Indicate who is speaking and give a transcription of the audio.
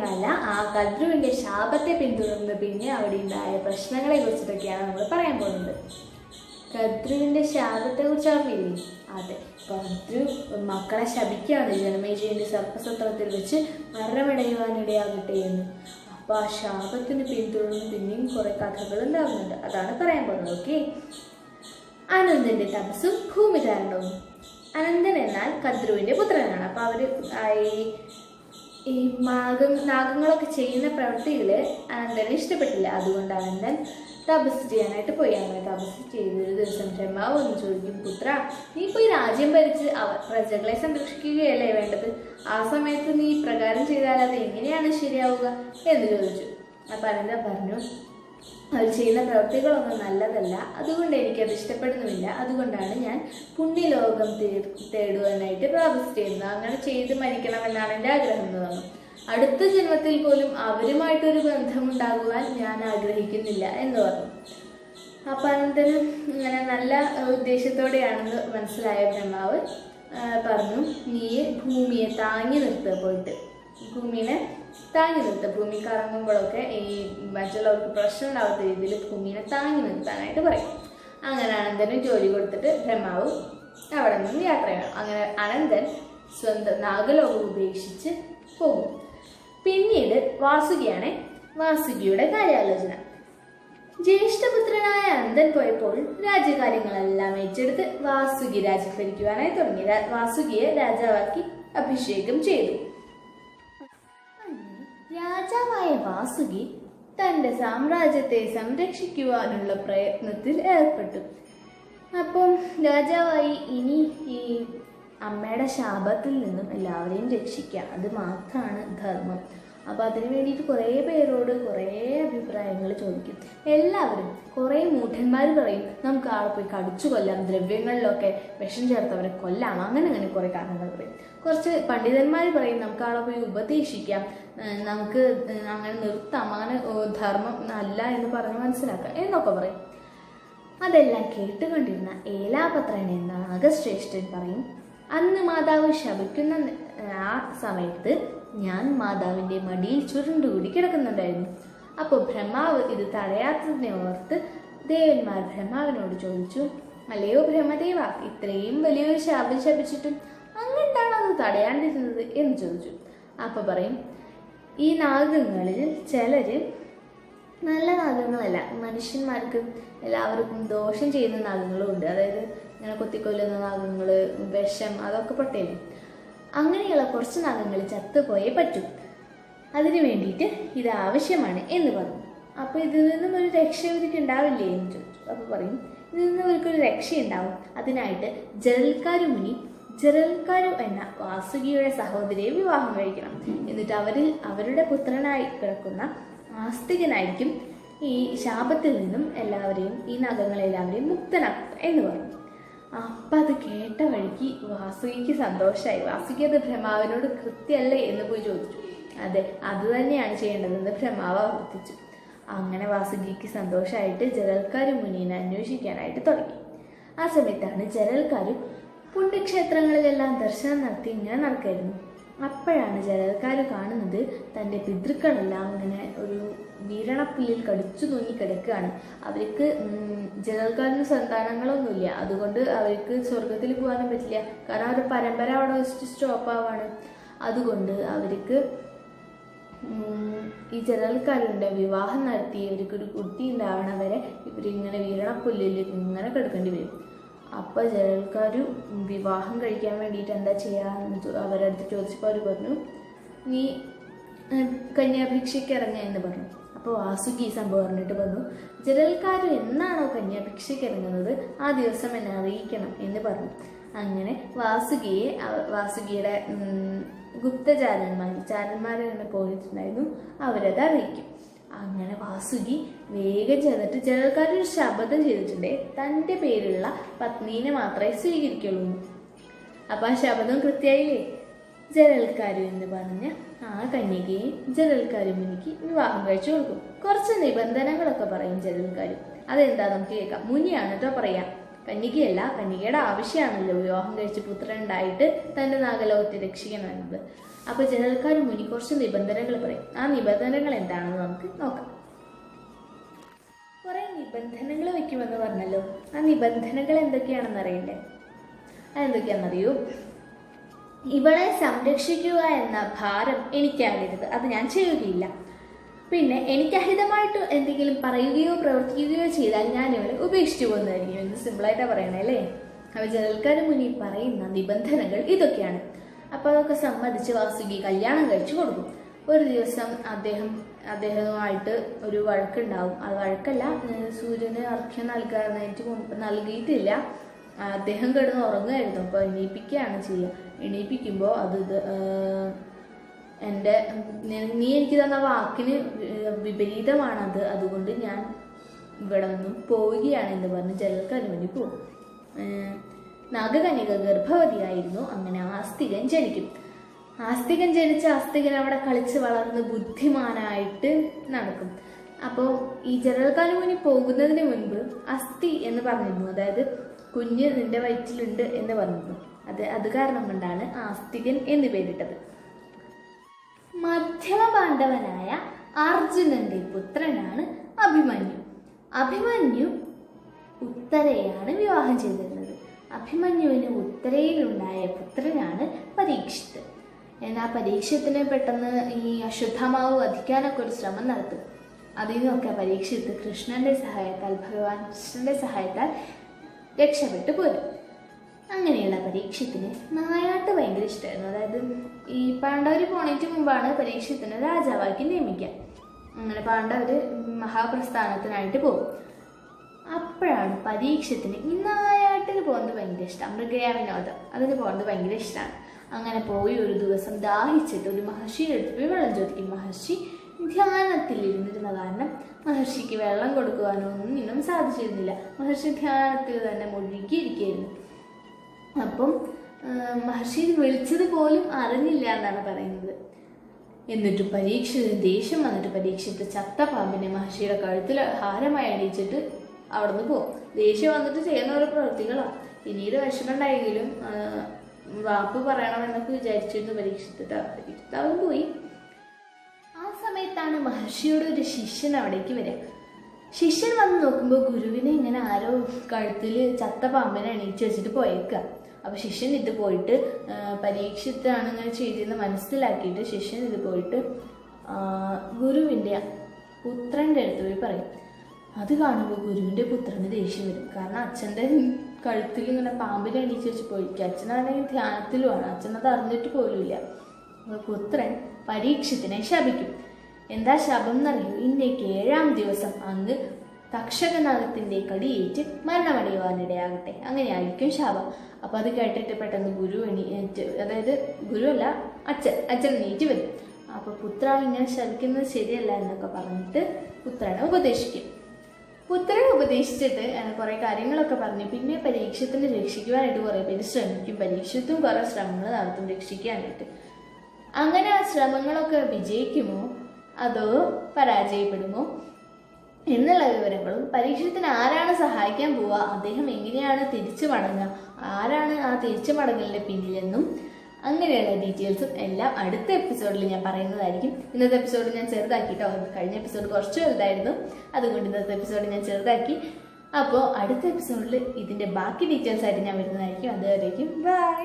Speaker 1: കാര്യങ്ങളല്ല ആ കദ്രുവിന്റെ ശാപത്തെ പിന്തുടർന്ന് പിന്നെ അവിടെ ഉണ്ടായ പ്രശ്നങ്ങളെ കുറിച്ചിട്ടൊക്കെയാണ് നമ്മൾ പറയാൻ പോകുന്നത്. കദ്രുവിന്റെ ശാപത്തെ കുറിച്ച് ഓർമ്മയില്ലേ? അതെ. കദ്രു മക്കളെ ശപിക്കുകയാണ് ജനമേജയുടെ സർപ്പസത്രത്തിൽ വെച്ച് മരണമടയുവാനിടയാകട്ടെ എന്ന്. അപ്പൊ ആ ശാപത്തിന് പിന്തുടർന്ന് പിന്നെയും കുറെ കഥകൾ ഉണ്ടാകുന്നുണ്ട്. അതാണ് പറയാൻ പോകുന്നത് ഓക്കെ? അനന്തന്റെ തപസ്സും ഭൂമിധാരണവും. അനന്തൻ എന്നാൽ കദ്രുവിന്റെ പുത്രനാണ്. അപ്പൊ അവർ ഈ ഈ മാഗ നാഗങ്ങളൊക്കെ ചെയ്യുന്ന പ്രവൃത്തികൾ അനന്തന് ഇഷ്ടപ്പെട്ടില്ല. അതുകൊണ്ട് അനന്തൻ തപസ് ചെയ്യാനായിട്ട് പോയി. അങ്ങനെ തപസ് ചെയ്തൊരു ദിവസം ബ്രഹ്മാവ് ഒന്ന് ചോദിക്കും പുത്ര നീ പോയി രാജ്യം ഭരിച്ച് അവ പ്രജകളെ സംരക്ഷിക്കുകയല്ലേ വേണ്ടത്? ആ സമയത്ത് നീ ഇപ്രകാരം ചെയ്താൽ അത് എങ്ങനെയാണ് ശരിയാവുക? എന്ന് ചോദിച്ചു. അപ്പം അനന്തൻ പറഞ്ഞു അവർ ചെയ്യുന്ന പ്രവൃത്തികളൊന്നും നല്ലതല്ല. അതുകൊണ്ട് എനിക്കത് ഇഷ്ടപ്പെടുന്നുമില്ല. അതുകൊണ്ടാണ് ഞാൻ പുണ്യലോകം തേടുവാനായിട്ട് പ്രാപിച്ചു ചെയ്യുന്നത് അങ്ങനെ ചെയ്ത് മരിക്കണമെന്നാണ് എന്റെ ആഗ്രഹം എന്ന് പറഞ്ഞു അടുത്ത ജന്മത്തിൽ പോലും അവരുമായിട്ടൊരു ബന്ധമുണ്ടാകുവാൻ ഞാൻ ആഗ്രഹിക്കുന്നില്ല എന്ന് പറഞ്ഞു. അപ്പൊ അനന്തരം ഇങ്ങനെ നല്ല ഉദ്ദേശത്തോടെയാണെന്ന് മനസ്സിലായ ബ്രഹ്മാവ് പറഞ്ഞു നീ ഭൂമിയെ താങ്ങി നിർത്തുക പോയിട്ട്. ഭൂമിനെ താങ്ങി നിർത്തുക ഭൂമി കറങ്ങുമ്പോഴൊക്കെ ഈ മറ്റുള്ളവർക്ക് പ്രശ്നം ഉണ്ടാവാത്ത രീതിയിൽ ഭൂമിനെ താങ്ങി നിർത്താനായിട്ട് പറയും. അങ്ങനെ അനന്തന് ജോലി കൊടുത്തിട്ട് ബ്രഹ്മാവ് അവിടെ നിന്ന് യാത്ര ചെയ്യണം. അങ്ങനെ അനന്തൻ സ്വന്തം നാഗലോകം ഉപേക്ഷിച്ച് പോകും. പിന്നീട് വാസുകിയാണ് വാസുകിയുടെ കാര്യാലോചന. ജ്യേഷ്ഠപുത്രനായ അനന്തൻ പോയപ്പോൾ രാജ്യകാര്യങ്ങളെല്ലാം ഏറ്റെടുത്ത് വാസുകി രാജ്യം ഭരിക്കുവാനായി തുടങ്ങി. വാസുകിയെ രാജാവാക്കി അഭിഷേകം ചെയ്തു. രാജാവായ വാസുകി തന്റെ സാമ്രാജ്യത്തെ സംരക്ഷിക്കുവാനുള്ള പ്രയത്നത്തിൽ ഏർപ്പെട്ടു. അപ്പം രാജാവായി ഇനി ഈ അമ്മയുടെ ശാപത്തിൽ നിന്നും എല്ലാവരെയും രക്ഷിക്കുക. അത് മാത്രമാണ് ധർമ്മം. അപ്പോൾ അതിന് വേണ്ടിയിട്ട് കുറേ പേരോട് കുറേ അഭിപ്രായങ്ങൾ ചോദിക്കും. എല്ലാവരും കുറേ മൂഢന്മാർ പറയും നമുക്ക് ആളെ പോയി കടിച്ചു കൊല്ലാം ദ്രവ്യങ്ങളിലൊക്കെ വിഷം ചേർത്തവരെ കൊല്ലാം. അങ്ങനെ അങ്ങനെ കുറേ കാരണങ്ങൾ പറയും. കുറച്ച് പണ്ഡിതന്മാർ പറയും നമുക്ക് ആളെ പോയി ഉപദേശിക്കാം നമുക്ക് അങ്ങനെ നിർത്താം അങ്ങനെ ധർമ്മം അല്ല എന്ന് പറഞ്ഞ് മനസ്സിലാക്കാം എന്നൊക്കെ പറയും. അതെല്ലാം കേട്ടുകൊണ്ടിരുന്ന ഏലാപത്രൻ എന്ന നാഗശ്രേഷ്ഠൻ പറയും അന്ന് മാതാവ് ശപിക്കുന്ന ആ സമയത്ത് ഞാൻ മാതാവിന്റെ മടിയിൽ ചുരുണ്ടുകൂടി കിടക്കുന്നുണ്ടായിരുന്നു. അപ്പോൾ ബ്രഹ്മാവ് ഇത് തടയാത്തതിനെ ഓർത്ത് ദേവന്മാർ ബ്രഹ്മാവിനോട് ചോദിച്ചു അല്ലയോ ബ്രഹ്മദേവ ഇത്രയും വലിയൊരു ശാപം ശപിച്ചിട്ടും അങ്ങെന്താണ് അത് തടയാണ്ടിരുന്നത്? എന്ന് ചോദിച്ചു. അപ്പോൾ പറയും ഈ നാഗങ്ങളിൽ ചിലര് നല്ല നാഗങ്ങളല്ല മനുഷ്യന്മാർക്ക് എല്ലാവർക്കും ദോഷം ചെയ്യുന്ന നാഗങ്ങളും ഉണ്ട് അതായത് ഇങ്ങനെ കൊത്തിക്കൊല്ലുന്ന നാഗങ്ങൾ വിഷം അതൊക്കെ പൊട്ടേലും അങ്ങനെയുള്ള കുറച്ച് നാഗങ്ങൾ ചത്തുപോയേ പറ്റൂ. അതിനു വേണ്ടിയിട്ട് ഇത് ആവശ്യമാണ് എന്ന് പറഞ്ഞു. അപ്പോൾ ഇതിൽ നിന്നും ഒരു രക്ഷ ഇവർക്ക് ഉണ്ടാവില്ലേ എന്ന് ചോദിച്ചു. അപ്പോൾ പറയും ഇതിൽ നിന്നും ഇവർക്കൊരു രക്ഷയുണ്ടാവും. അതിനായിട്ട് ജലൽക്കാരു മുനി ജലൽക്കാരു എന്ന വാസുകിയുടെ സഹോദരിയെ വിവാഹം കഴിക്കണം. എന്നിട്ട് അവരിൽ അവരുടെ പുത്രനായി കിടക്കുന്ന ആസ്തികനായിരിക്കും ഈ ശാപത്തിൽ നിന്നും എല്ലാവരെയും ഈ നഖങ്ങളെല്ലാവരെയും മുക്തനാക്കുക എന്ന് പറഞ്ഞു. അപ്പം അത് കേട്ട വഴിക്ക് വാസുകിക്ക് സന്തോഷമായി വാസുകി അത് ബ്രഹ്മാവിനോട് കൃത്യമല്ലേ എന്ന് പോയി ചോദിച്ചു. അതെ അത് തന്നെയാണ് ചെയ്യേണ്ടതെന്ന് ബ്രഹ്മാവ് ആവർത്തിച്ചു. അങ്ങനെ വാസുകിക്ക് സന്തോഷമായിട്ട് ജലൽക്കാരു മുനീനെ അന്വേഷിക്കാനായിട്ട് തുടങ്ങി. ആ സമയത്താണ് ജലൽക്കാരു പുണ്യക്ഷേത്രങ്ങളിലെല്ലാം ദർശനം നടത്തി ഇങ്ങനെ നടക്കായിരുന്നു. അപ്പോഴാണ് ജലകാര് കാണുന്നത് തന്റെ പിതൃക്കളെല്ലാം ഇങ്ങനെ ഒരു വീരണപ്പുല്ലിൽ കടിച്ചു തൂങ്ങി കിടക്കുകയാണ്. അവർക്ക് ജലകാരിന് സന്താനങ്ങളൊന്നുമില്ല. അതുകൊണ്ട് അവർക്ക് സ്വർഗത്തിൽ പോകാനും പറ്റില്ല. കാരണം അവരുടെ പരമ്പര അവിടെ വെച്ചിട്ട് സ്റ്റോപ്പ് ആവാണ്. അതുകൊണ്ട് അവർക്ക് ഈ ജനൽക്കാരുടെ വിവാഹം നടത്തി ഇവർക്കൊരു കുട്ടി ഉണ്ടാവണവരെ ഇവരിങ്ങനെ വീരണപ്പുല്ലിൽ ഇങ്ങനെ കിടക്കേണ്ടി വരും. അപ്പോൾ ജനൽക്കാർ വിവാഹം കഴിക്കാൻ വേണ്ടിയിട്ട് എന്താ ചെയ്യാന്ന് അവരുടെ ചോദിച്ചപ്പോൾ അവർ പറഞ്ഞു നീ കന്യാഭിക്ഷയ്ക്ക് ഇറങ്ങുക എന്ന് പറഞ്ഞു. അപ്പോൾ വാസുകി ഈ സംഭവം പറഞ്ഞിട്ട് പറഞ്ഞു ജനൽക്കാർ എന്നാണോ കന്യാഭിക്ഷയ്ക്ക് ഇറങ്ങുന്നത്? ആ ദിവസം എന്നെ അറിയിക്കണം എന്ന് പറഞ്ഞു. അങ്ങനെ വാസുകിയെ വാസുകിയുടെ ഗുപ്തചാരന്മാർ ചാരന്മാരെ തന്നെ പോയിട്ടുണ്ടായിരുന്നു അവരത് അറിയിക്കും. അങ്ങനെ വാസുകി വേഗം ചെന്നിട്ട് ജനൽക്കാരൊരു ശബ്ദം ചെയ്തിട്ടുണ്ടേ. തന്റെ പേരുള്ള പത്നീനെ മാത്രമേ സ്വീകരിക്കുള്ളൂ. അപ്പൊ ആ ശബ്ദം കൃത്യമായില്ലേ? ജലൽക്കാരു എന്ന് പറഞ്ഞ ആ കന്യകയെ ജലൽക്കാരും എനിക്ക് വിവാഹം കഴിച്ചു കൊടുക്കും. കുറച്ച് നിബന്ധനകളൊക്കെ പറയും ജലൽക്കാരും അതെന്താ നമുക്ക് കേൾക്കാം. മുനിയാണ് കേട്ടോ പറയാം. കന്യകയല്ല കന്യകയുടെ ആവശ്യമാണല്ലോ വിവാഹം കഴിച്ച് പുത്രൻ ഉണ്ടായിട്ട് തന്റെ നാഗലോകത്തെ രക്ഷിക്കണമെന്നത് അപ്പോൾ ജനൽക്കാർ മുനി കുറച്ച് നിബന്ധനകൾ പറയും. ആ നിബന്ധനകൾ എന്താണെന്ന് നമുക്ക് നോക്കാം. കുറെ നിബന്ധനകൾ വെക്കുമെന്ന് പറഞ്ഞല്ലോ. ആ നിബന്ധനകൾ എന്തൊക്കെയാണെന്ന് അറിയണ്ടേ? അതെന്തൊക്കെയാണെന്നറിയൂ? ഇവളെ സംരക്ഷിക്കുക എന്ന ഭാരം എനിക്കാകരുത്. അത് ഞാൻ ചെയ്യുകയില്ല. പിന്നെ എനിക്ക് അഹിതമായിട്ട് എന്തെങ്കിലും പറയുകയോ പ്രവർത്തിക്കുകയോ ചെയ്താൽ ഞാൻ ഇവരെ ഉപേക്ഷിച്ചു പോകുന്നതായിരിക്കും. എന്ന് സിമ്പിളായിട്ടാണ് പറയണേ അല്ലേ? അവ ജനൽക്കാരുടെ മുന്നിൽ പറയുന്ന നിബന്ധനകൾ ഇതൊക്കെയാണ്. അപ്പോൾ അതൊക്കെ സമ്മതിച്ച് വാസുകി കല്യാണം കഴിച്ചു കൊടുക്കും. ഒരു ദിവസം അദ്ദേഹം അദ്ദേഹവുമായിട്ട് ഒരു വഴക്കുണ്ടാവും. അത് വഴക്കല്ല സൂര്യന് അർഘ്യം നൽകാനായിട്ട് നൽകിയിട്ടില്ല. അദ്ദേഹം കിടന്ന് ഉറങ്ങുമായിരുന്നു. അപ്പോൾ എണീപ്പിക്കുകയാണ് ചെയ്യുക. എണീപ്പിക്കുമ്പോൾ അത് എന്റെ നീ എനിക്ക് തന്ന വാക്കിന് വിപരീതമാണത്. അതുകൊണ്ട് ഞാൻ ഇവിടെ നിന്നും പോവുകയാണ് എന്ന് പറഞ്ഞ് ജലൽക്കാരന് വേണ്ടി പോകും നാഗകനിക ഗർഭവതിയായിരുന്നു. അങ്ങനെ ആസ്തികൻ ജനിക്കും. ആസ്തികൻ ജനിച്ച ആസ്തികൻ അവിടെ കളിച്ച് വളർന്ന് ബുദ്ധിമാനായിട്ട് നടക്കും. അപ്പോൾ ഈ ജനൽക്കാലുമുനി പോകുന്നതിന് മുൻപ് അസ്ഥി എന്ന് പറഞ്ഞിരുന്നു. അതായത് കുഞ്ഞ് നിന്റെ വയറ്റിലുണ്ട് എന്ന് പറഞ്ഞിരുന്നു. അത് അത് കാരണം കൊണ്ടാണ് ആസ്തികൻ എന്ന് പേരിട്ടത്. മധ്യമ പാണ്ഡവനായ അർജുനന്റെ പുത്രനാണ് അഭിമന്യു. അഭിമന്യു ഉത്തരയാണ് വിവാഹം ചെയ്തിരുന്നത്. അഭിമന്യുവിന് ഉത്തരയിലുണ്ടായ പുത്രനാണ് പരീക്ഷിത്. എന്നാൽ പരീക്ഷത്തിന് പെട്ടെന്ന് ഈ അശുദ്ധമാവ് വധിക്കാനൊക്കെ ഒരു ശ്രമം നടത്തും. അതിൽ നിന്നൊക്കെ പരീക്ഷിത്ത് കൃഷ്ണന്റെ സഹായത്താൽ ഭഗവാൻ കൃഷ്ണന്റെ സഹായത്താൽ രക്ഷപ്പെട്ടു പോരും. അങ്ങനെയുള്ള പരീക്ഷത്തിന് നായാട്ട് ഭയങ്കര ഇഷ്ടമായിരുന്നു അതായത് ഈ പാണ്ഡവർ പോണേറ്റ് മുമ്പാണ് പരീക്ഷത്തിന് രാജാവാക്കി നിയമിക്കുക അങ്ങനെ പാണ്ഡവർ മഹാപ്രസ്ഥാനത്തിനായിട്ട് പോകും. അപ്പോഴാണ് പരീക്ഷത്തിന് ഈ നായാട്ടിന് പോകുന്നത് ഭയങ്കര ഇഷ്ടം. മൃഗയാ വിനോദം. അതിന് പോകുന്നത് ഭയങ്കര ഇഷ്ടമാണ് അങ്ങനെ പോയി ഒരു ദിവസം ദാഹിച്ചിട്ട് ഒരു മഹർഷിയുടെ അടുത്ത് പോയി വെള്ളം ചോദിക്കും. മഹർഷി ധ്യാനത്തിൽ ഇരുന്നിരുന്ന കാരണം മഹർഷിക്ക് വെള്ളം കൊടുക്കുവാനോ ഒന്നിനും സാധിച്ചിരുന്നില്ല. മഹർഷി ധ്യാനത്തിൽ തന്നെ മുഴുകിയിരിക്കുകയായിരുന്നു. അപ്പം മഹർഷി വിളിച്ചത് പോലും അറിഞ്ഞില്ല എന്നാണ് പറയുന്നത്. എന്നിട്ട് പരീക്ഷ ദേഷ്യം വന്നിട്ട് പരീക്ഷിത്ത് ചത്ത പാമ്പിനെ മഹർഷിയുടെ കഴുത്തിൽ ഹാരമായി അണിയിച്ചിട്ട് അവിടുന്ന് പോകും. ദേഷ്യം വന്നിട്ട് ചെയ്യുന്ന ഓരോ പ്രവൃത്തികളാണ് പിന്നീട് വിഷമുണ്ടായെങ്കിലും ആ, വാപ്പ് പറയണമെന്നൊക്കെ വിചാരിച്ചിരുന്നു പരീക്ഷത്തിട്ട് പരീക്ഷിത്ത് അവൻ പോയി. ആ സമയത്താണ് മഹർഷിയുടെ ഒരു ശിഷ്യൻ അവിടേക്ക് വരിക. ശിഷ്യൻ വന്ന് നോക്കുമ്പോൾ ഗുരുവിനെ ഇങ്ങനെ ആരോ കഴുത്തിൽ ചത്ത പാമ്പിനെ വെച്ചിട്ട് പോയേക്കുക അപ്പോൾ ശിഷ്യൻ ഇത് പോയിട്ട് പരീക്ഷിത്താണ് ഇങ്ങനെ മനസ്സിലാക്കിയിട്ട് ശിഷ്യൻ ഇത് പോയിട്ട് ഗുരുവിന്റെ പുത്രന്റെ അടുത്ത് പോയി പറയും. അത് കാണുമ്പോൾ ഗുരുവിന്റെ പുത്രന് ദേഷ്യം വരും. കാരണം അച്ഛന്റെ കഴുത്തിൽ ഇങ്ങനെ പാമ്പിനെ എണീച്ച് വെച്ച് പോയിരിക്കുക അച്ഛനാണെങ്കിൽ ധ്യാനത്തിലുമാണ് അച്ഛനത് അറിഞ്ഞിട്ട് പോലുമില്ല. പുത്രൻ പരീക്ഷത്തിനെ ശപിക്കും. എന്താ ശപം എന്നറിയൂ? ഇന്നേക്ക് ഏഴാം ദിവസം അങ്ങ് തക്ഷകനാഗത്തിന്റെ കടിയേറ്റ് മരണമടയുവാനിടയാകട്ടെ. അങ്ങനെയായിരിക്കും ശാപം. അപ്പൊ അത് കേട്ടിട്ട് പെട്ടെന്ന് ഗുരു എണീറ്റ് അതായത് ഗുരുവല്ല അച്ഛൻ അച്ഛൻ എണീറ്റ് വരും. അപ്പൊ പുത്ര ഇങ്ങനെ ശരിക്കുന്നത് ശരിയല്ല എന്നൊക്കെ പറഞ്ഞിട്ട് പുത്രനെ ഉപദേശിക്കും. പുത്രനെ ഉപദേശിച്ചിട്ട് കുറേ കാര്യങ്ങളൊക്കെ പറഞ്ഞു പിന്നെ പരീക്ഷത്തിന് രക്ഷിക്കുവാനായിട്ട് കുറെ പേര് ശ്രമിക്കും. പരീക്ഷത്തും കുറെ ശ്രമങ്ങൾ നടത്തും രക്ഷിക്കാനായിട്ട്. അങ്ങനെ ആ ശ്രമങ്ങളൊക്കെ വിജയിക്കുമോ? അതോ പരാജയപ്പെടുമോ? എന്നുള്ള വിവരങ്ങളും പരീക്ഷത്തിന് ആരാണ് സഹായിക്കാൻ പോവുക അദ്ദേഹം എങ്ങനെയാണ് തിരിച്ചു മടങ്ങുക ആരാണ് ആ തിരിച്ചു മടങ്ങലിന്റെ പിന്നിലെന്നും അങ്ങനെയുള്ള ഡീറ്റെയിൽസും എല്ലാം അടുത്ത എപ്പിസോഡിൽ ഞാൻ പറയുന്നതായിരിക്കും. ഇന്നത്തെ എപ്പിസോഡ് ഞാൻ ചെറുതാക്കിട്ടോ കഴിഞ്ഞ എപ്പിസോഡ് കുറച്ച് വലുതായിരുന്നു അതുകൊണ്ട് ഇന്നത്തെ എപ്പിസോഡ് ഞാൻ ചെറുതാക്കി. അപ്പോൾ അടുത്ത എപ്പിസോഡിൽ ഇതിന്റെ ബാക്കി ഡീറ്റെയിൽസ് ആയിട്ട് ഞാൻ വരുന്നതായിരിക്കും. അതുവരേക്കും ബൈ!